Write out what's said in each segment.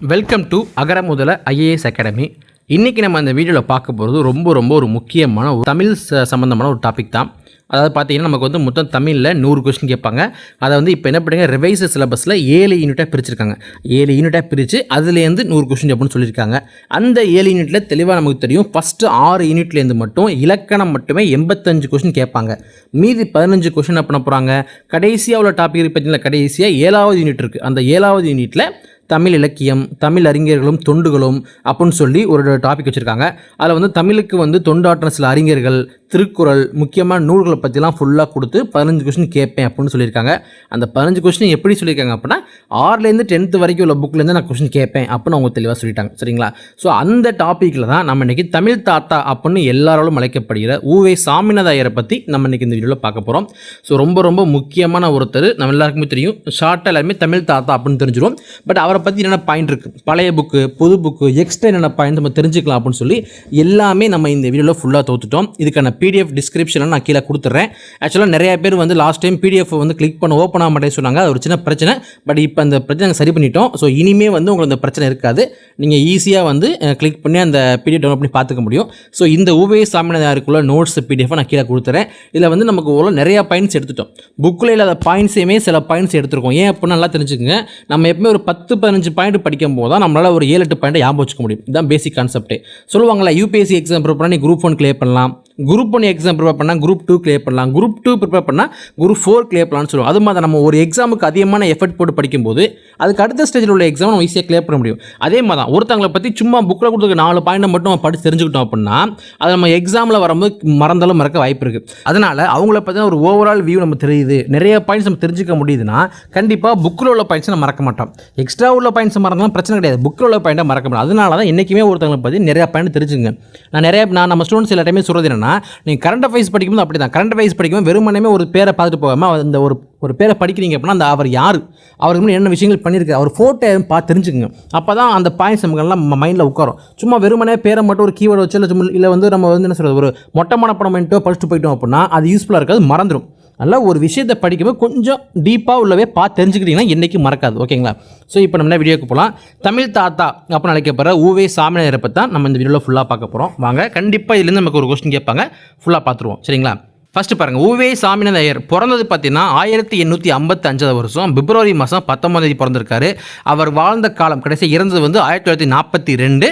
Welcome to அகர முதல IAS academy இன்றைக்கி நம்ம அந்த வீடியோவில் பார்க்க போகிறது ரொம்ப ரொம்ப ஒரு முக்கியமான ஒரு தமிழ் ச- சம்மந்தமான ஒரு டாபிக் தான். அதாவது பார்த்தீங்கன்னா நமக்கு வந்து மொத்தம் தமிழில் நூறு கொஸ்டின் கேட்பாங்க. அதை வந்து இப்போ என்ன பண்ணுங்க ரிவைஸ் சிலபஸில் ஏழு யூனிட்டாக பிரிச்சிருக்காங்க. ஏழு யூனிட்டாக பிரித்து அதுலேருந்து நூறு கொஸ்டின் அப்படின்னு சொல்லியிருக்காங்க. அந்த ஏழு யூனிட்டில் தெளிவாக நமக்கு தெரியும் ஃபஸ்ட்டு ஆறு யூனிட்லேருந்து மட்டும் இலக்கணம் மட்டுமே எண்பத்தஞ்சு கொஸ்டின் கேட்பாங்க. மீதி பதினஞ்சு கொஸ்டின் என்ன பண்ண போகிறாங்க கடைசியாக உள்ள டாபிக் பார்த்தீங்களா கடைசியாக ஏழாவது யூனிட் இருக்குது அந்த ஏழாவது யூனிட்டில் தமிழ் இலக்கியம் தமிழ் அறிஞர்களும் தொண்டுகளும் அப்படின்னு சொல்லி ஒரு டாபிக் வச்சுருக்காங்க. அதில் வந்து தமிழுக்கு வந்து தொண்டாற்றின சில அறிஞர்கள் திருக்குறள் முக்கியமான நூல்களை பற்றிலாம் ஃபுல்லாக கொடுத்து பதினஞ்சு கொஸ்டின் கேட்பேன் அப்படின்னு சொல்லியிருக்காங்க. அந்த பதினஞ்சு கொஸ்டின் எப்படி சொல்லியிருக்காங்க அப்படின்னா ஆறுலேருந்து டென்த்து வரைக்கும் உள்ள புக்லேருந்து நான் கொஸ்டின் கேட்பேன் அப்படின்னு அவங்க தெளிவாக சொல்லிட்டாங்க. சரிங்களா? ஸோ அந்த டாப்பிக்கில் தான் நம்ம இன்றைக்கி தமிழ் தாத்தா அப்படின்னு எல்லாராலும் அழைக்கப்படுகிற ஊவே சாமிநாதாயரை பற்றி நம்ம இன்றைக்கி இந்த வீடியோவில் பார்க்க போகிறோம் ஸோ ரொம்ப ரொம்ப முக்கியமான ஒருத்தர் நம்ம எல்லாருக்குமே தெரியும். ஷார்ட்டாக எல்லாருமே தமிழ் தாத்தா அப்படின்னு தெரிஞ்சிடும் பட் அவர் பற்றி என்னென்ன பாயிண்ட் இருக்குது பழைய புக்கு புது புக்கு எக்ஸ்ட்ரா என்னென்ன பாயிண்ட் நம்ம தெரிஞ்சுக்கலாம் அப்படின்னு சொல்லி எல்லாமே நம்ம இந்த வீடியோவில் ஃபுல்லாக தோத்துட்டோம். இதுக்கான பிடிஎஃப் டிஸ்கிரிப்ஷனில் நான் கீழே கொடுத்துட்றேன் ஆக்சுவலாக நிறைய பேர் வந்து லாஸ்ட் டைம் பிடிஎஃப் வந்து கிளிக் பண்ண ஓப்பன் ஆக மாட்டேன்னு சொன்னாங்க. அது ஒரு சின்ன பிரச்சனை. பட் இப்போ அந்த பிரச்சனை சரி பண்ணிட்டோம். ஸோ இனிமே வந்து உங்களுக்கு அந்த பிரச்சனை இருக்காது. நீங்கள் ஈஸியாக வந்து கிளிக் பண்ணி அந்த பிடிஎஃப் டவுன்லோட் பண்ணி பார்த்துக்க முடியும். ஸோ இந்த உபய சாமியாருக்குள்ள நோட்ஸ் பிடிஎஃப் நான் கீழே கொடுத்துறேன். இதில் வந்து நமக்கு உள்ள நிறையா பாயிண்ட்ஸ் எடுத்துட்டோம். புக்கில் இல்லாத பாயிண்ட்ஸையுமே சில பாயிண்ட்ஸ் எடுத்துருக்கோம். ஏன் அப்படின்னு நல்லா தெரிஞ்சுக்கோங்க. நம்ம எப்பவுமே ஒரு பத்து பதினஞ்சு பாயிண்ட் படிக்கும் போது தான் நம்மளால் ஒரு ஏழு எட்டு பாயிண்ட் ஞாபகம் வச்சுக்க முடியும். இதுதான் பேசிக் கான்செப்ட்டே சொல்லுவாங்களா யூபிஎஸ்சி எக்ஸாம் ப்ரிப்பேர் பண்ணி குரூப் ஒன் கிளியர் பண்ணலாம். குரூப் ஒன் எக்ஸாம் ப்ரிப்பேர் பண்ணால் குரூப் டூ கிளியர் பண்ணலாம். குரூப் டூ ப்ரிப்பேர் பண்ணால் குரூப் ஃபோர் கிளியர் பண்ணலாம்னு சொல்லுவோம். அது மாதிரி நம்ம ஒரு எக்ஸாமுக்கு அதிகமான எஃபர்ட் போட்டு படிக்கும்போது அதுக்கு அடுத்த ஸ்டேஜில் உள்ள எக்ஸாம் நம்ம ஈஸியாக கிளியர் பண்ண முடியும். அதே மாதிரி தான் ஒருத்தவங்களை பற்றி சும்மா புக்கில் கொடுத்துருக்க நாலு பாயிண்ட் மட்டும் நம்ம படித்து தெரிஞ்சுக்கிட்டோம் அப்படின்னா அது நம்ம எக்ஸாமில் வரும்போது மறந்தாலும் மறக்க வாய்ப்பு இருக்குது அதனால் அவங்கள பற்றின ஒரு ஓவரால் வியூ நம்ம தெரியுது. நிறைய பாயிண்ட்ஸ் நம்ம தெரிஞ்சுக்க முடியுதுன்னா கண்டிப்பாக புக்கில் உள்ள பாயிண்ட்ஸ் நம்ம மறக்க மாட்டோம். எக்ஸ்ட்ரா உள்ள பாயிண்ட்ஸ் மறந்தாலும் பிரச்சனை கிடையாது. புக்கில் உள்ள பாயிண்ட்டை மறக்க முடியும் அதனால தான் என்றைக்குமே ஒருத்தவங்களை பற்றி நிறையா பாயிண்ட் தெரிஞ்சுங்க நான் நிறைய நான் நம்ம ஸ்டூடெண்ட்ஸ் எல்லா டைமே சொல்கிறது என்னன்னா நீங்கள் கரண்ட் அஃபேர்ஸ் படிக்கும்போது அப்படி தான் கரண்ட் அஃபேர்ஸ் படிக்கும்போது வெறுமனே ஒரு பேரை பார்த்துட்டு போகாமல் அந்த ஒரு ஒரு பேரை படிக்கிறீங்க அப்படின்னா அந்த அவர் யார்? அவருக்கு முன்னாடி என்ன விஷயங்கள் பண்ணியிருக்காரு? அவர் ஃபோட்டோ பார்த்து தெரிஞ்சுக்கங்க. அப்போ தான் அந்த பாயிண்ட்ஸ் நமக்கெல்லாம் மைண்டில் உட்காரும். சும்மா வெறுமனே பேரை மட்டும் ஒரு கீவேர்டு வச்சு இல்லை சும்மா இல்லை வந்து நம்ம வந்து என்ன சொல்கிறது ஒரு மொட்டை மனப்படம் பண்ணிட்டோ படிச்சுட்டு போயிட்டோம் அப்படின்னா அது யூஸ்ஃபுல்லாக இருக்காது மறந்துடும் நல்லா ஒரு விஷயத்தை படிக்கும்போது கொஞ்சம் டீப்பாக உள்ளவே பார்த்து தெரிஞ்சுக்கிட்டிங்கன்னா என்றைக்கும் மறக்காது ஓகேங்களா ஸோ இப்போ நம்ம என்ன வீடியோக்கு போகலாம் தமிழ் தாத்தா அப்படின்னு அழைக்கப்படுற ஊவே சாமிநாதரை பற்றி தான் நம்ம இந்த வீடியோவில் ஃபுல்லாக பார்க்க போகிறோம் வாங்க கண்டிப்பாக இதுலேருந்து நமக்கு ஒரு கொஸ்டின் கேட்பாங்க. ஃபுல்லாக பார்த்துருவோம். சரிங்களா? ஃபஸ்ட்டு பாருங்கள் உவே சாமிநாத ஐயர் பிறந்தது பார்த்தீங்கன்னா ஆயிரத்தி எண்ணூற்றி ஐம்பத்தி அஞ்சாவது வருஷம் பிப்ரவரி மாதம் பத்தொன்பதாம் தேதி பிறந்திருக்காரு. அவர் வாழ்ந்த காலம் கடைசி இறந்தது வந்து ஆயிரத்தி தொள்ளாயிரத்தி நாற்பத்தி ரெண்டு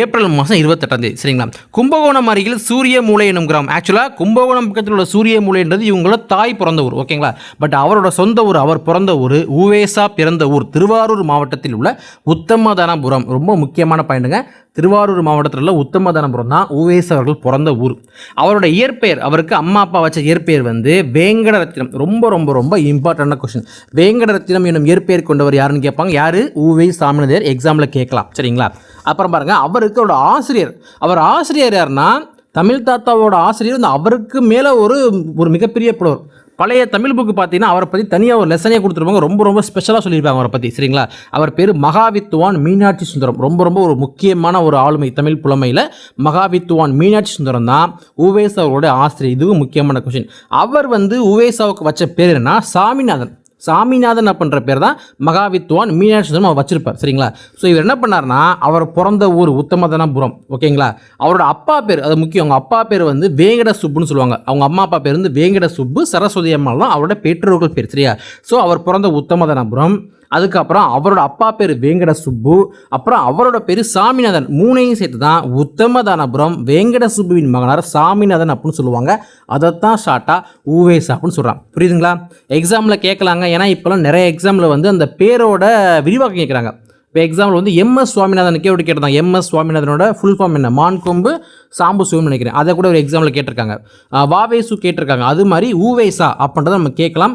ஏப்ரல் மாதம் இருபத்தெட்டாம் தேதி சரிங்களா? கும்பகோணம் அருகில் சூரிய மூலை என்னும் கிராமம். ஆக்சுவலாக கும்பகோணம் பக்கத்தில் உள்ள சூரிய மூலைன்றது இவங்களோட தாய் பிறந்த ஊர் ஓகேங்களா? பட் அவரோட சொந்த ஊர் அவர் பிறந்த ஊர் உவேசா பிறந்த ஊர் திருவாரூர் மாவட்டத்தில் உள்ள உத்தமதானபுரம். ரொம்ப முக்கியமான பாயிண்ட்டுங்க. திருவாரூர் மாவட்டத்தில் உள்ள உத்தமதானபுரம் தான் ஓவேஸ் அவர்கள் பிறந்த ஊர். அவரோட இயற்பெயர் அவருக்கு அம்மா அப்பா வச்ச இயற்பெயர் வந்து வேங்கடரத்தினம். ரொம்ப ரொம்ப ரொம்ப இம்பார்ட்டண்டான கொஸ்டின் வேங்கடரத்தினம் என்னும் இயற்பெயர் கொண்டவர் யாருன்னு கேட்பாங்க? யார்? ஊவே சாமிநாதர். எக்ஸாமில் கேட்கலாம். சரிங்களா? அப்புறம் பாருங்கள் அவருக்கு அவரோட ஆசிரியர். அவர் ஆசிரியர் யாருன்னா தமிழ் தாத்தாவோட ஆசிரியர் வந்து அவருக்கு மேலே ஒரு ஒரு மிகப்பெரிய புலவர். பழைய தமிழ் புக்கு பார்த்தீங்கன்னா அவரை பற்றி தனியாக ஒரு லெசனே கொடுத்துருப்பாங்க. ரொம்ப ரொம்ப ஸ்பெஷலாக சொல்லியிருப்பாங்க அவரை பற்றி சரிங்களா? அவர் பேர் மகாவித்துவான் மீனாட்சி சுந்தரம். ரொம்ப ரொம்ப ஒரு முக்கியமான ஒரு ஆளுமை தமிழ் புலமையில். மகாவித்துவான் மீனாட்சி சுந்தரம் தான் உவேஸ் ஆசிரியர். இதுவும் முக்கியமான கொஷின் அவர் வந்து உவேசாவுக்கு வச்ச பேர் என்னன்னா சாமிநாதன். சாமிநாதன் அப்படின்ற பேர் தான் மகாவித்வான் மீனாட்சி சுந்தரம் அவர் வச்சிருப்பார் சரிங்களா? ஸோ இவர் என்ன பண்ணார்னா அவர் பிறந்த ஊர் உத்தமதனபுரம் ஓகேங்களா? அவரோட அப்பா பேர் அது முக்கியம் அவங்க அப்பா பேர் வந்து வேங்கட சுப்புன்னு சொல்லுவாங்க. அவங்க அம்மா அப்பா பேர் வந்து வேங்கட சுப்பு சரஸ்வதி அம்மாலாம் அவரோட பெற்றோர்கள் பேர் சரியா? ஸோ அவர் பிறந்த உத்தமதனபுரம் அதுக்கப்புறம் அவரோட அப்பா பேர் வேங்கட சுப்பு அப்புறம் அவரோட பேர் சாமிநாதன். மூணையும் சேர்த்து தான் உத்தமதானபுரம் வேங்கட சுப்புவின் மகனார் சாமிநாதன் அப்படின்னு சொல்லுவாங்க. அதைத்தான் ஷார்ட்டாக ஊவேஸ் அப்படின்னு சொல்கிறான் புரியுதுங்களா? எக்ஸாமில் கேட்கலாங்க ஏன்னா இப்போலாம் நிறைய எக்ஸாமில் வந்து அந்த பேரோட விரிவாக்கம் கேட்குறாங்க இப்போ எக்ஸாம்பிள் வந்து எம்எஸ் சுவாமிநாதனுக்கே ஒரு கேட்டிருந்தாங்க. எம்எஸ் சுவாமிநாதனோட ஃபுல் ஃபார்ம் என்ன? மான் கொம்பு சாம்பு சிவம்னு நினைக்கிறேன். அதை கூட ஒரு எக்ஸாம்பிள் கேட்டிருக்காங்க. வாவேசு கேட்டிருக்காங்க. அது மாதிரி ஊவேசா அப்படின்றத நம்ம கேட்கலாம்.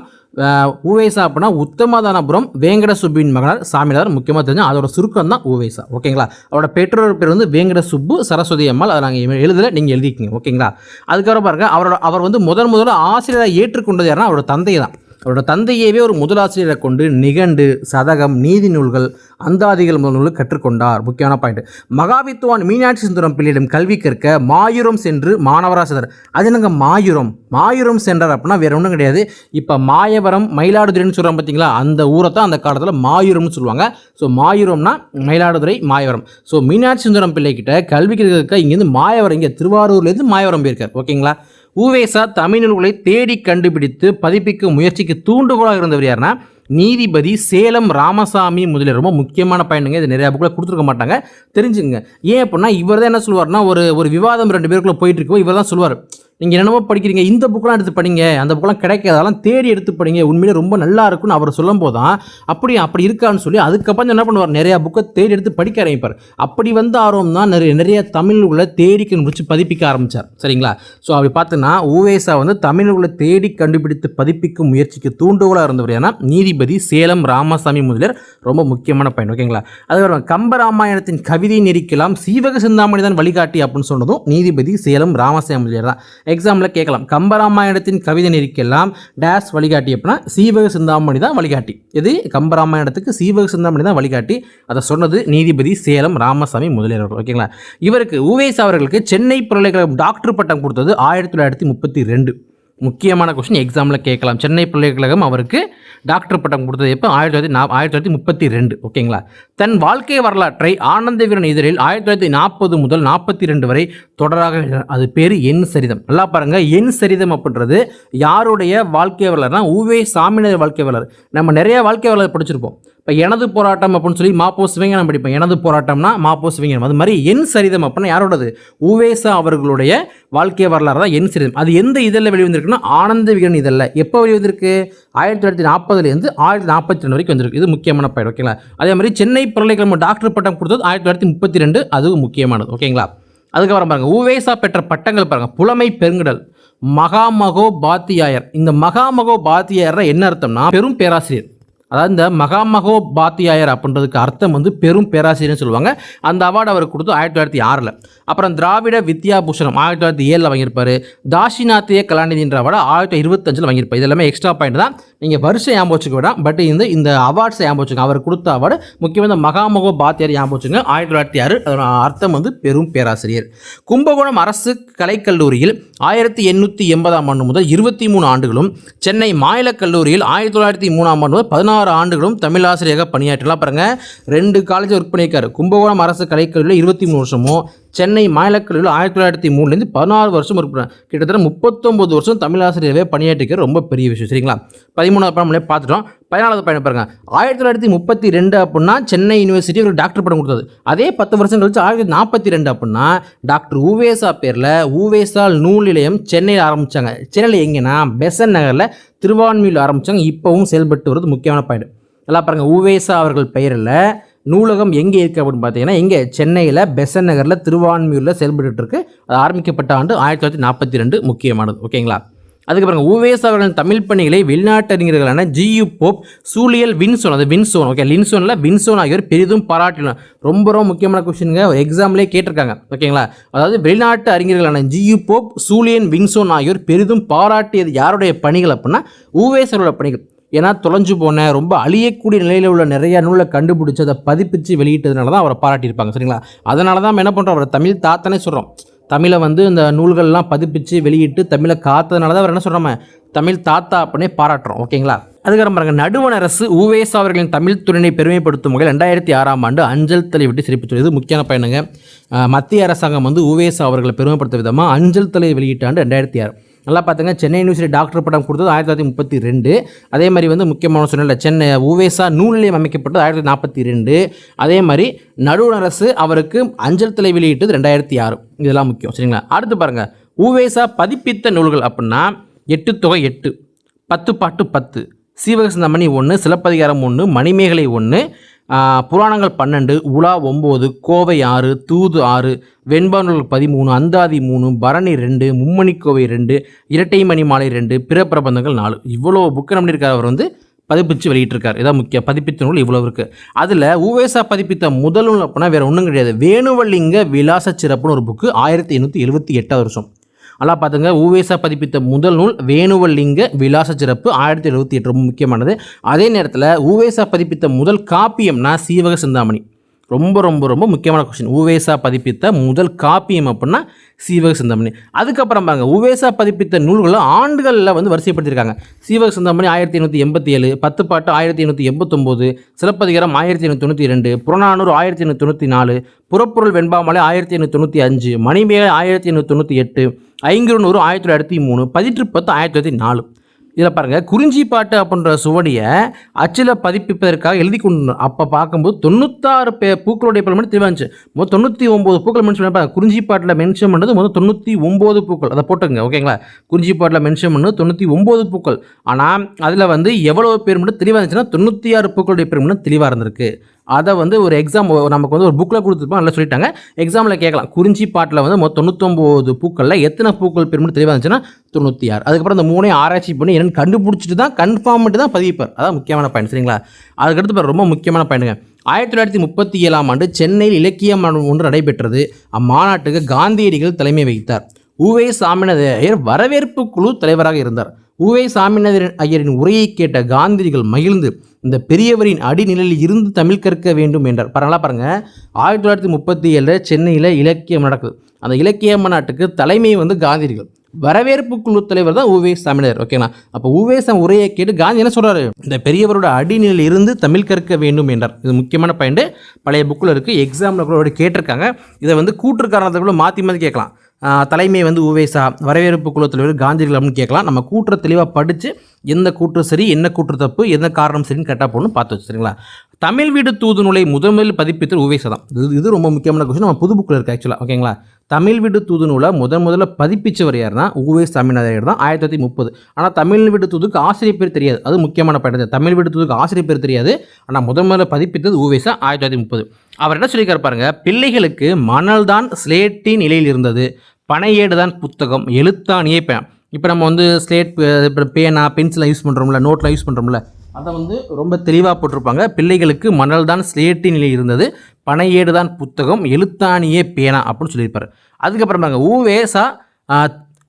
ஊவேசா அப்படின்னா உத்தமதானபுரம் வேங்கட சுப்பின் மகனார் சாமிநாதர் முக்கியமாக தெரிஞ்சு அதோட சுருக்கம் தான் ஊவேசா. ஓகேங்களா? அவரோட பெற்றோர் பேர் வந்து வேங்கட சுப்பு சரஸ்வதி அம்மாள். அதை நாங்கள் எழுதல நீங்கள் எழுதிக்கிங்க. ஓகேங்களா? அதுக்கப்புறம் பாருங்க அவரோட அவர் வந்து முதன் முதல்ல ஆசிரியராக ஏற்றுக்கொண்டது யாருன்னா அவரோட தந்தை தான் அவரோட தந்தையவே ஒரு முதலாசிரியரை கொண்டு நிகண்டு சதகம் நீதி நூல்கள் அந்தாதிகள் முதல் நூல்கள் கற்றுக்கொண்டார். முக்கியமான பாயிண்ட் மகாவித்துவான் மீனாட்சி சுந்தரம் பிள்ளையிடம் கல்வி கற்க மாயூரம் சென்று மாணவராக சென்றார் அது என்னங்க மாயூரம்? மாயூரம் சென்றார் அப்படின்னா வேற ஒன்றும் கிடையாது. இப்போ மாயவரம் மயிலாடுதுறைன்னு சொல்கிறோம் பார்த்தீங்களா அந்த ஊரை தான் அந்த காலத்தில் மாயூரம்னு சொல்லுவாங்க. ஸோ மாயூரம்னா மயிலாடுதுறை மாயவரம். ஸோ மீனாட்சி சுந்தரம் பிள்ளைக்கிட்ட கல்வி கற்க இங்கேருந்து மாயவரம் இங்கே திருவாரூர்லேருந்து மாயவரம் போயிருக்கார். ஓகேங்களா ஊவேசா தமிழ் நூல்களை தேடி கண்டுபிடித்து பதிப்பிக்கும் முயற்சிக்கு தூண்டுகோலாக இருந்தவர் யாருன்னா நீதிபதி சேலம் ராமசாமி முதலில் ரொம்ப முக்கியமான பயணங்க இது நிறையா புக்கில் கொடுத்துருக்க மாட்டாங்க. தெரிஞ்சுங்க ஏன் அப்படின்னா இவர் தான் என்ன சொல்லுவார்னா ஒரு ஒரு விவாதம் ரெண்டு பேருக்குள்ளே போயிட்டு இருக்கோ இவர் தான் சொல்லுவார். நீங்கள் என்னென்னமோ படிக்கிறீங்க இந்த புக்கெலாம் எடுத்து படிங்க அந்த புக்கெலாம் கிடைக்காதெல்லாம் தேடி எடுத்து படிங்க உண்மையிலே ரொம்ப நல்லா இருக்கும்னு அவர் சொல்லும் போது தான் அப்படி அப்படி இருக்கான்னு சொல்லி அதுக்கப்புறம் என்ன பண்ணுவார்? நிறையா புக்கை தேடி எடுத்து படிக்க ஆரம்பிப்பார். அப்படி வந்து ஆர்வம் தான் நிறைய நிறைய தமிழ் உள்ள தேடி கண்டுபிடிச்சு பதிப்பிக்க ஆரம்பித்தார் சரிங்களா? ஸோ அப்படி பார்த்தோன்னா ஊவேசா வந்து தமிழ் உள்ள தேடி கண்டுபிடித்து பதிப்பிக்கும் முயற்சிக்கு தூண்டுகோலாக இருந்தவர் ஏன்னா நீதிபதி சேலம் ராமசாமி முதலியார். ரொம்ப முக்கியமான பயன் ஓகேங்களா? அது கம்பராமாயணத்தின் கவிதை நெறிக்கலாம் சீவக சிந்தாமணி தான் வழிகாட்டி அப்படின்னு சொன்னதும் நீதிபதி சேலம் ராமசாமி முதலியர் தான் எக்ஸாமில் கேட்கலாம். கம்பராமாயணத்தின் கவிதை நெறிக்கெல்லாம் டேஷ் வழிகாட்டி அப்படின்னா சீவக சிந்தாமணி தான் வழிகாட்டி. இது கம்பராமாயணத்துக்கு சீவக சிந்தாமணி தான் வழிகாட்டி. அதை சொன்னது நீதிபதி சேலம் ராமசாமி முதலியார் அவர்கள். ஓகேங்களா இவருக்கு உவேஸ் அவர்களுக்கு சென்னை பல்கலைக்கழகம் டாக்டர் பட்டம் கொடுத்தது ஆயிரத்தி தொள்ளாயிரத்தி முப்பத்தி ரெண்டு. முக்கியமான கொஸ்டின் எக்ஸாமில் கேட்கலாம். சென்னை பல்கலைக்கழகம் அவருக்கு டாக்டர் பட்டம் கொடுத்தது எப்போ? ஆயிரத்தி தொள்ளாயிரத்தி நா ஆயிரத்தி தொள்ளாயிரத்தி முப்பத்தி ரெண்டு ஓகேங்களா தன் வாழ்க்கை வரலாற்றை ஆனந்த வீரன் இதழில் ஆயிரத்தி தொள்ளாயிரத்தி நாற்பது முதல் நாற்பத்தி ரெண்டு வரை தொடராக அது பேர் என் சரிதம். நல்லா பாருங்கள் என் சரிதம் அப்படின்றது யாருடைய வாழ்க்கை வரலாறுனா ஊவே சாமிநாதர் வாழ்க்கை வரலாறு. நம்ம நிறைய வாழ்க்கை வரலாறு படிச்சிருப்போம். இப்போ எனது போராட்டம் அப்படின்னு சொல்லி மாப்போ சிவஞானம் படிப்பேன். எனது போராட்டம்னா மாப்போ சிவஞானம். அது மாதிரி என் சரிதம் அப்படின்னா யாரோடது? உவேசா அவர்களுடைய வாழ்க்கை வரலாறு தான் என் சரிதம். அது எந்த இதழில் வெளிவந்திருக்குன்னா ஆனந்த விகடன் இதழில். எப்போ வெளிவந்திருக்கு? ஆயிரத்தி தொள்ளாயிரத்தி நாற்பதுலேருந்து ஆயிரத்தி நாற்பத்தி ரெண்டு வரைக்கும் வந்திருக்கு. இது முக்கியமான பயிர் ஓகேங்களா அதே மாதிரி சென்னை பல்கலைக்கழகம் டாக்டர் பட்டம் கொடுத்தது ஆயிரத்தி தொள்ளாயிரத்தி முப்பத்தி ரெண்டு. அதுவும் முக்கியமானது ஓகேங்களா அதுக்கப்புறம் பாருங்க உவேசா பெற்ற பட்டங்கள் பாருங்கள் புலமை பெருங்கடல் மகாமகோ பாத்தியாயர் இந்த மகாமகோ பாத்தியாயர் என்ன அர்த்தம்னா பெரும் பேராசிரியர். அதாவது இந்த மகாமகோ பாத்தியாயர் அப்படின்றதுக்கு அர்த்தம் வந்து பெரும் பேராசிரியர்னு சொல்லுவாங்க. அந்த அவார்டு அவருக்கு கொடுத்து ஆயிரத்தி தொள்ளாயிரத்தி ஆறில். அப்புறம் திராவிட வித்யாபூஷணம் ஆயிரத்தி தொள்ளாயிரத்தி ஏழில் வாங்கியிருப்பார். தாஷிநாத்திய கலாநிதின்ற அவார்டு ஆயிரத்தி இருபத்தஞ்சில் வாங்கியிருப்பார். இது எல்லாமே எக்ஸ்ட்ரா பாயிண்ட் தான். நீங்கள் வருஷம் ஞாபகம் வச்சுக்க வேண்டாம் பட் இந்த இந்த அவார்ட்ஸை ஞாபகம் வச்சுங்க அவர் கொடுத்த அவார்டு முக்கியமாக இந்த மகாமகோ பாத்தியார் ஞாபகம் வச்சுங்க ஆயிரத்தி தொள்ளாயிரத்தி ஆறு அதோட அர்த்தம் வந்து பெரும் பேராசிரியர். கும்பகோணம் அரசு கலைக்கல்லூரியில் ஆயிரத்தி எண்ணூற்றி எண்பதாம் ஆண்டு முதல் இருபத்தி மூணு ஆண்டுகளும் சென்னை மாநில கல்லூரியில் ஆயிரத்தி தொள்ளாயிரத்தி மூணாம் ஆண்டு முதல் பதினாறு ஆண்டுகளும் தமிழ் ஆசிரியராக பணியாற்றலாம் பாருங்க ரெண்டு காலேஜ் ஒர்க் பண்ணியிருக்காரு. கும்பகோணம் அரசு கலைக்கல்லூரியில் இருபத்தி மூணு வருஷமும் சென்னை மாநிலக்கல்லூரியில் ஆயிரத்தி தொள்ளாயிரத்தி மூணுலேருந்து பதினாறு வருஷம் ஒர்க் கிட்டத்தட்ட முப்பத்தொம்பது வருஷம் தமிழாசிரியராகவே பணியாற்றிக்கிற ரொம்ப பெரிய விஷயம் சரிங்களா? பதிமூணாவது படம் பார்த்துட்டோம். பதினாலாவது பயணம் பாருங்கள் ஆயிரத்தி தொள்ளாயிரத்தி முப்பத்தி ரெண்டு அப்படின்னா சென்னை யூனிவர்சிட்டி ஒரு டாக்டர் படம் கொடுத்தது. அதே பத்து வருஷம் கழிச்சு ஆயிரத்தி நாற்பத்தி ரெண்டு அப்படின்னா டாக்டர் உவேசா பேரில் உவேசால் நூல் நிலையம் சென்னையில் ஆரம்பித்தாங்க சென்னையில் எங்கன்னா பெசன் நகரில் திருவான்மியில் ஆரம்பித்தாங்க இப்போவும் செயல்பட்டு வருது முக்கியமான பாயிண்ட். நல்லா பாருங்கள் உவேசா அவர்கள் பெயரில் நூலகம் எங்கே இருக்குது அப்படின்னு பார்த்தீங்கன்னா எங்கே சென்னையில் பெசன் நகரில் திருவான்மியூரில் செயல்பட்டு இருக்கு அது ஆரம்பிக்கப்பட்ட ஆண்டு ஆயிரத்தி தொள்ளாயிரத்தி நாற்பத்தி ரெண்டு முக்கியமானது. ஓகேங்களா? அதுக்கப்புறம் உவேஸ் அவர்களின் தமிழ் பணிகளை வெளிநாட்டு அறிஞர்களான ஜியு போப் சூழியல் வின்சோன் அது வின்சோன் ஓகே லின்சோனில் வின்சோன் ஆகியோர் பெரிதும் பாராட்டினார். ரொம்ப ரொம்ப முக்கியமான கொஸ்டினுங்க எக்ஸாம்லேயே கேட்டிருக்காங்க. ஓகேங்களா? அதாவது வெளிநாட்டு அறிஞர்களான G U Pope Julien Vinson ஆகியோர் பெரிதும் பாராட்டியது யாருடைய பணிகள் அப்படின்னா ஊவேசரோட பணிகள். ஏன்னா தொலைஞ்சு போன ரொம்ப அழியக்கூடிய நிலையில் உள்ள நிறைய நூலை கண்டுபிடிச்சி அதை பதிப்பிச்சு வெளியிட்டதுனால தான் அவரை பாராட்டியிருப்பாங்க சரிங்களா? அதனால தான் நம்ம என்ன பண்ணுறோம் அவரை தமிழ் தாத்தனே சொல்கிறோம் தமிழை வந்து இந்த நூல்கள்லாம் பதிப்பிச்சு வெளியிட்டு தமிழை காத்ததுனால தான் அவர் என்ன சொல்கிறோம் தமிழ் தாத்தா அப்படின்னே பாராட்டுறோம் ஓகேங்களா? அதுக்கப்புறம் பாருங்க நடுவண அரசு உவேஸ் அவர்களின் தமிழ் துறையினை பெருமைப்படுத்தும் வகையில் ரெண்டாயிரத்தி ஆறாம் ஆண்டு அஞ்சல் தலை விட்டு சிறப்பித்துள்ளது இது முக்கியமான பயணங்க மத்திய அரசாங்கம் வந்து உவேஸ் அவர்களை பெருமைப்படுத்த விதமாக அஞ்சல் தலை வெளியிட்ட ஆண்டு ரெண்டாயிரத்தி ஆறு. நல்லா பார்த்துங்க. சென்னை யூனிவர்சிட்டி டாக்டர் பட்டம் கொடுத்தது ஆயிரத்தி தொள்ளாயிரத்தி முப்பத்தி ரெண்டு. அதே மாதிரி வந்து முக்கியமான சொன்னல சென்னை உவேசா நூல் நிலையம் அமைக்கப்பட்டது ஆயிரத்தி தொள்ளாயிரத்தி நாற்பத்தி ரெண்டு. அதே மாதிரி நடுவண் அரசு அவருக்கு அஞ்சல் தலை வெளியிட்டது ரெண்டாயிரத்தி ஆறு. இதெல்லாம் முக்கியம். சரிங்களா? அடுத்து பாருங்கள் உவேசா பதிப்பித்த நூல்கள் அப்படின்னா எட்டு தொகை எட்டு பத்து பாட்டு பத்து சீவகசிந்தாமணி ஒன்று சிலப்பதிகாரம் ஒன்று மணிமேகலை ஒன்று புராணங்கள் பன்னெண்டு உலா ஒம்பது கோவை ஆறு தூது ஆறு வெண்பானூல் பதிமூணு அந்தாதி மூணு பரணி ரெண்டு மும்மணி கோவை ரெண்டு இரட்டை மணி மாலை ரெண்டு பிற பிரபந்தங்கள் நாலு. இவ்வளோ புக்கு நம்பியிருக்கார் அவர் வந்து பதிப்பிச்சு வெளியிட்டிருக்கார். இதான் முக்கிய. பதிப்பித்த நூல் இவ்வளோ இருக்குது அதில் உவேசா பதிப்பித்த முதல் நூல் அப்படின்னா வேறு ஒன்றும் கிடையாது. வேணுவலிங்க விலாச சிறப்புன்னு ஒரு புக்கு ஆயிரத்தி எண்ணூற்றி எழுபத்தி எட்டாவது வருஷம். நல்லா பார்த்துங்க. ஊவேசா பதிப்பித்த முதல் நூல் வேணுவல்லிங்க விலாச சிறப்பு ஆயிரத்தி எழுபத்தி எட்டு ரொம்ப முக்கியமானது. அதே நேரத்தில் ஊவேசா பதிப்பித்த முதல் காப்பியம்னா சீவக சிந்தாமணி. ரொம்ப ரொம்ப ரொம்ப முக்கியமான கொஸ்டின் உவேசா பதிப்பித்த முதல் காப்பியம் அப்படின்னா சீவக சிந்தாமணி. அதுக்கப்புறம் பாருங்க உவேசா பதிப்பித்த நூல்களை ஆண்டுகளில் வந்து வரிசைப்படுத்தியிருக்காங்க. சீவக சிந்தாமணி ஆயிரத்தி எண்ணூற்றி எண்பத்தி ஏழு பத்து பாட்டு ஆயிரத்தி எண்ணூற்றி எண்பத்தொம்போது சிலப்பதிகாரம் ஆயிரத்தி எண்ணூற்றி தொண்ணூற்றி ரெண்டு புறநானூறு ஆயிரத்தி எண்ணூற்றி தொண்ணூற்றி நாலு புறப்பொருள் வெண்பாமலை ஆயிரத்தி எண்ணூற்றி தொண்ணூற்றி அஞ்சு மணிமேகலை ஆயிரத்தி எண்ணூற்றி தொண்ணூற்றி எட்டு ஐங்குறுநூறு ஆயிரத்தி தொள்ளாயிரத்தி மூணு பதிற்று பத்து ஆயிரத்தி தொள்ளாயிரத்தி நாலு. இதில் பாருங்கள் குறிஞ்சி பாட்டு அப்படின்ற சுவடியை அச்சில் பதிப்பிப்பதற்காக எழுதி கொண்டு அப்போ பார்க்கும்போது தொண்ணூத்தாறு பே பூக்களுடைய பலமணி தெளிவாச்சு மொத்தம் தொண்ணூற்றி ஒம்பது பூக்கள் மென்ஷன் பண்ணி குறிஞ்சி பாட்டில் மென்ஷன் பண்ணது மொத்தம் தொண்ணூற்றி ஒம்பது பூக்கள். அதை போட்டுங்க ஓகேங்களா? குறிஞ்சி பாட்டில் மென்ஷன் பண்ணது தொண்ணூற்றி ஒம்பது பூக்கள். ஆனால் அதில் வந்து எவ்வளோ பேர் மட்டும் தெளிவாக இருந்துச்சுன்னா தொண்ணூற்றி ஆறு பூக்களுடைய பேர் மட்டும் தெளிவாக இருந்திருக்கு. அதை வந்து ஒரு எக்ஸாம் நமக்கு வந்து ஒரு புக்கில் கொடுத்துருப்போம் நல்லா சொல்லிட்டாங்க. எக்ஸாமில் கேட்கலாம். குறிஞ்சி பாட்டில் வந்து மொத்தம் தொண்ணூத்தொம்போது பூக்களில் எத்தனை பூக்கள் பெருமை தெளிவாக இருந்துச்சுன்னா தொண்ணூற்றி ஆறு அதுக்கப்புறம் அந்த மூணையும் ஆராய்ச்சி பண்ணி என்னென்னு கண்டுபிடிச்சிட்டு தான் கன்ஃபார்ம் பண்ணிட்டு தான் பதிவிப்பார் அதான் முக்கியமான பாயிண்ட் சரிங்களா? அதுக்கடுத்து பாரு, ரொம்ப முக்கியமான பாயிண்ட்டுங்க ஆயிரத்தி தொள்ளாயிரத்தி முப்பத்தி ஏழாம் ஆண்டு சென்னையில் இலக்கிய மாநாடு ஒன்று நடைபெற்றது. அம்மாநாட்டுக்கு காந்தியடிகள் தலைமை வகித்தார். உவே சாமிநாதையர் வரவேற்பு குழு தலைவராக இருந்தார். உவே சாமிநாதன் ஐயரின் உரையை கேட்ட காந்திரிகள் மகிழ்ந்து இந்த பெரியவரின் அடிநிலையில் இருந்து தமிழ் கற்க வேண்டும் என்றார். பரவாயில்ல பாருங்கள் ஆயிரத்தி தொள்ளாயிரத்தி முப்பத்தி ஏழில் சென்னையில் இலக்கியம் நடக்குது. அந்த இலக்கிய மாநாட்டுக்கு தலைமை வந்து காந்திரிகள் வரவேற்பு குழு தலைவர் தான் உவே தமிழர் ஓகேங்களா அப்போ உவே உரையை கேட்டு காந்தி என்ன சொல்கிறாரு இந்த பெரியவரோட அடிநிலையில் இருந்து தமிழ் கற்க வேண்டும் என்றார். இது முக்கியமான பாயிண்ட் பழைய புக்கில் இருக்குது எக்ஸாமில் கூட கேட்டிருக்காங்க. இதை வந்து கூற்று காரணத்தை கூட மாற்றி மாற்றி கேட்கலாம். தலைமை வந்து உவேசா வரவேற்பு குழு தலைவர் காந்திகள் அப்படின்னு கேட்கலாம். நம்ம கூற்றை தெளிவாக படித்து எந்த கூற்று சரி என்ன கூற்று தப்பு எந்த காரணம் சரின்னு கரெக்டாக போகணும் பார்த்து வச்சு சரிங்களா? தமிழ் வீடு தூது நூலை முதன்முதலில் பதிப்பித்தது உவேசா தான் இது இது ரொம்ப முக்கியமான கொஸ்டின் நம்ம புது புக்கில் இருக்குது ஆக்சுவலாக ஓகேங்களா தமிழ் வீடு தூது நூலை முதன் முதல்ல பதிப்பிச்சவர் யாருன்னா உவேஸ் சாமிநாதையர் தான் ஆயிரத்தி தொள்ளாயிரத்தி முப்பது. ஆனால் தமிழ் வீடு தூதுக்கு ஆசிரியர் பேர் தெரியாது. அது முக்கியமான பாயிண்ட். தமிழ் வீடு தூதுக்கு ஆசிரியர் பேர் தெரியாது. ஆனால் முதன் முதல்ல பதிப்பித்தது உவேசா ஆயிரத்தி தொள்ளாயிரத்தி முப்பது. அவர் என்ன சொல்லியிருக்காரு பாருங்க? பிள்ளைகளுக்கு மணல் தான் ஸ்லேட்டின் நிலையில் இருந்தது. பனையேடு தான் புத்தகம். எழுத்தானியே பேன் இப்போ நம்ம வந்து ஸ்லேட் இப்போ பேனா பென்சிலாக யூஸ் பண்ணுறோம்ல நோட்டில் யூஸ் பண்ணுறோம்ல அதை வந்து ரொம்ப தெளிவாக போட்டிருப்பாங்க. பிள்ளைகளுக்கு மணல் தான் ஸ்லேட்டு நிலை இருந்தது. பனையேடு தான் புத்தகம் எழுத்தாணியே பேனா அப்படின்னு சொல்லியிருப்பார். அதுக்கப்புறம் பாருங்க ஊவேசா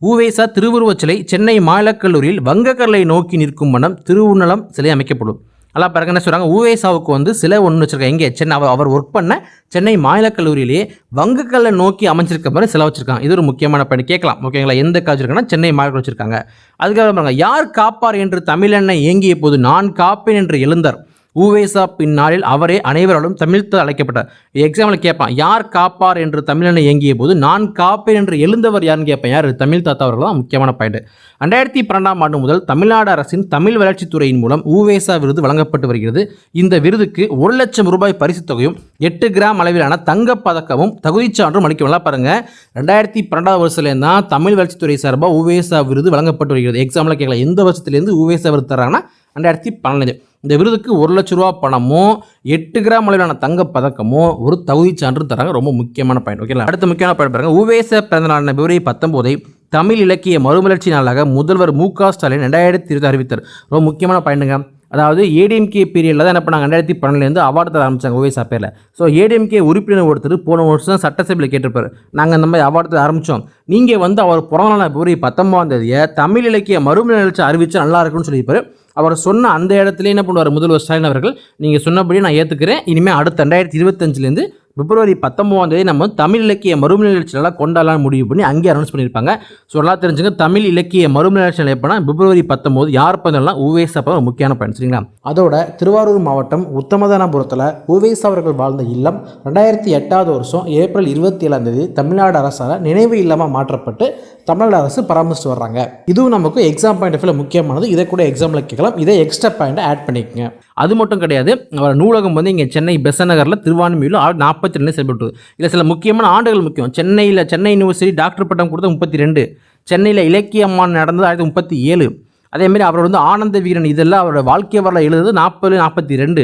ஊவேசா திருவுருவச் சிலை சென்னை மாநிலக் கல்லூரியில் வங்கக்கடலை நோக்கி நிற்கும் மனம் திருவுணலம் சிலை அமைக்கப்படும். நல்லா பிறகு என்ன சொல்கிறாங்க ஊவேசாவுக்கு வந்து சிலை ஒன்று வச்சுருக்காங்க. எங்கே சென்னை அவர் அவர் ஒர்க் பண்ண சென்னை மாநிலக் கல்லூரியிலேயே வங்கக்கல்லை நோக்கி அமைச்சிருக்க மாதிரி சிலை வச்சுருக்காங்க. இது ஒரு முக்கியமான பணி. கேட்கலாம். ஓகேங்களா எந்த காலேஜ் இருக்காங்கன்னா சென்னை மாநில வச்சுருக்காங்க. அதுக்கப்புறம் பாருங்கள் யார் காப்பார் என்று தமிழெண்ணை இயங்கிய போது நான் காப்பேன் என்று எழுந்தார். ஊவேசா பின்னாளில் அவரே அனைவராலும் தமிழ்த்து அழைக்கப்பட்டார். எக்ஸாம்பிள் கேட்பான் யார் காப்பார் என்று தமிழனை இயங்கிய போது நான் காப்பேன் என்று எழுந்தவர் யாருன்னு கேட்பேன் யார்? தமிழ் தாத்தா அவர்கள் தான் முக்கியமான பாயிண்ட் ரெண்டாயிரத்தி பன்னெண்டாம் ஆண்டு முதல் தமிழ்நாடு அரசின் தமிழ் வளர்ச்சித்துறையின் மூலம் ஊவேசா விருது வழங்கப்பட்டு வருகிறது. இந்த விருதுக்கு ஒரு லட்சம் ரூபாய் பரிசுத் தொகையும் எட்டு கிராம் அளவிலான தங்கப் பதக்கமும் தகுதிச் சான்றும் அளிக்கலாம் பாருங்க. ரெண்டாயிரத்தி பன்னெண்டாவது வருஷத்துலேருந்து தான் தமிழ் வளர்ச்சித்துறை சார்பாக ஊவேசா விருது வழங்கப்பட்டு வருகிறது. எக்ஸாம்பிள் கேட்கலாம் எந்த வருஷத்துலேருந்து ஊவேசா விருது தராங்கன்னா ரெண்டாயிரத்தி பன்னெண்டு. இந்த விருதுக்கு ஒரு லட்ச ரூபா பணமும் எட்டு கிராம் அளவிலான தங்க பதக்கமும் ஒரு தகுதி சான்று தராங்க. ரொம்ப முக்கியமான பாயிண்ட் ஓகேங்களா அடுத்த முக்கியமான பாயிண்ட் பாருங்க. உவேச பிறந்த நாளான பிப்ரவரி பத்தொம்போதை தமிழ் இலக்கிய மறுமலர்ச்சி நாளாக முதல்வர் மு க ஸ்டாலின் ரெண்டாயிரத்தி இருபது அறிவித்தார். ரொம்ப முக்கியமான பாயிண்ட்டுங்க அதாவது ஏடிஎம்கே பீரியடில் தான் என்ன பண்ணாங்க? ரெண்டாயிரத்தி பன்னெண்டுலேருந்து அவார்டு தர ஆரம்பித்தாங்க ஓவேசா பேரில். ஸோ ஏடிஎம்கே உறுப்பினர் ஒருத்தர் போன வருஷம் சட்டசபையில் கேட்டிருப்பார். நாங்கள் இந்த மாதிரி அவார்டு தர ஆரம்பித்தோம் நீங்கள் வந்து அவர் பிறந்த பிப்ரவரி பத்தொம்பதாம் தேதியை தமிழ் இலக்கிய மறுமலர்ச்சி அறிவிச்சா நல்லா இருக்கும்னு சொல்லியிருப்பார். அவர் சொன்ன அந்த இடத்துல என்ன பண்ணுவார்? முதல்வர் ஸ்டாலின் அவர்கள் நீங்கள் சொன்னபடி நான் ஏற்றுக்கிறேன் இனிமேல் அடுத்த ரெண்டாயிரத்தி இருபத்தஞ்சிலேருந்து பிப்ரவரி பத்தொம்போதாம் தேதி நம்ம தமிழ் இலக்கிய மறுமலர்ச்சி நாளாக கொண்டாடலாம் முடிவு பண்ணி அங்கேயே அனௌன்ஸ் பண்ணியிருப்பாங்க. ஸோ நல்லா தெரிஞ்சுங்க தமிழ் இலக்கிய மறுமலர்ச்சி நாள் எப்போனா பிப்ரவரி பத்தொம்போது யார் பண்ணலாம் உவேஸ் அப்போ முக்கியமான பயன் சரிங்களா? அதோட திருவாரூர் மாவட்டம் உத்தமதானபுரத்தில் உவேஸ் அவர்கள் வாழ்ந்த இல்லம் ரெண்டாயிரத்தி எட்டாவது வருஷம் ஏப்ரல் இருபத்தி ஏழாம் தேதி தமிழ்நாடு அரசால் நினைவு இல்லமாக மாற்றப்பட்டு தமிழ்நாடு அரசு பராமரிச்சு வர்றாங்க. இதுவும் நமக்கு எக்ஸாம் பாயிண்ட் ஆஃப் முக்கியமானது. இதை கூட எக்ஸாமில் கேட்கலாம். இதை எக்ஸ்ட்ரா பாயிண்ட்டை ஆட் பண்ணிக்கோங்க. அது மட்டும் கிடையாது அவர் நூலகம் வந்து இங்கே சென்னை பெசநகரில் நகரில் நாற்பது நாற்பத்தி ரெண்டு செயல்பட்டு இல்லை சில முக்கியமான ஆண்டுகள் முக்கியம். சென்னையில் சென்னை யூனிவர்சிட்டி டாக்டர் பட்டம் கொடுத்த முப்பத்தி ரெண்டு. சென்னையில் இலக்கியம்மான் நடந்தது ஆயிரத்தி முப்பத்தி ஏழு. அதேமாரி அவர் வந்து ஆனந்த வீரன் இதெல்லாம் அவரோட வாழ்க்கை வரலாறு எழுதுது நாற்பது நாற்பத்தி ரெண்டு.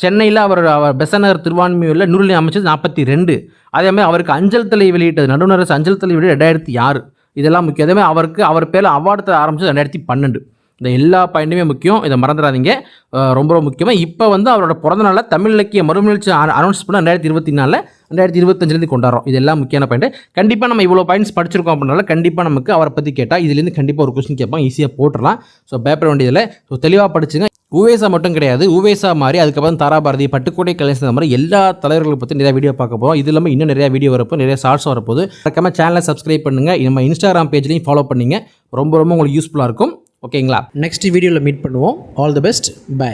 சென்னையில் அவர் அவர் பெசநகர் திருவான்மையூரில் நூறு அமைச்சது நாற்பத்தி ரெண்டு. அதேமாதிரி அவருக்கு அஞ்சல் தலை வெளியிட்டது நடுவர் அரசு அஞ்சல் தலை வெளியிட்டு ரெண்டாயிரத்தி ஆறு. இதெல்லாம் முக்கியம். அதேமாதிரி அவருக்கு அவர் பேரில் அவார்டு தர ஆரம்பிச்சது ரெண்டாயிரத்தி பன்னெண்டு. இந்த எல்லா பாயிண்ட்டுமே முக்கியம். இதை மறந்துடாதீங்க. ரொம்ப ரொம்ப முக்கியமாக இப்போ வந்து அவரோட பிறந்த நாளில் தமிழ் இலக்கிய மறுமலர்ச்சி அனௌன்ஸ் பண்ண ரெண்டாயிரத்தி இருபத்தி நாலில் ரெண்டாயிரத்தி இருபத்தஞ்சிலேருந்து கொண்டாடுறோம். இதெல்லாம் முக்கியமான பாயிண்ட். கண்டிப்பாக நம்ம இவ்வளோ பாயிண்ட்ஸ் படிச்சிருக்கோம் அப்படின்னால கண்டிப்பாக நமக்கு அவரை பற்றி கேட்டால் இதுலேருந்து கண்டிப்பாக ஒரு கொஸ்டின் கேட்பாங்க. ஈஸியாக போட்டுடலாம். ஸோ பேப்பர் வேண்டியதில் ஸோ தெளிவாக படிச்சுங்க. உவேசா மட்டும் கிடையாது. உவேசா மாதிரி அதுக்கப்புறம் தாராபாரதி பட்டுக்கோட்டை கலைஞர் இந்த மாதிரி எல்லா தலைவர்களை பற்றி நிறைய வீடியோ பார்க்க போகிறோம் இது இல்லாமல் இன்னும் நிறைய வீடியோ வரப்போ நிறைய ஷார்ட்ஸ் வரப்போகுது. மறக்காமல் சேனலை சப்ஸ்கிரைப் பண்ணுங்கள் நம்ம இன்ஸ்டாகிராம் பேஜ்லையும் ஃபாலோ பண்ணிங்க. ரொம்ப ரொம்ப உங்களுக்கு யூஸ்ஃபுல்லாக இருக்கும். ஓகேங்களா? நெக்ஸ்ட் வீடியோவில் மீட் பண்ணுவோம். All the best by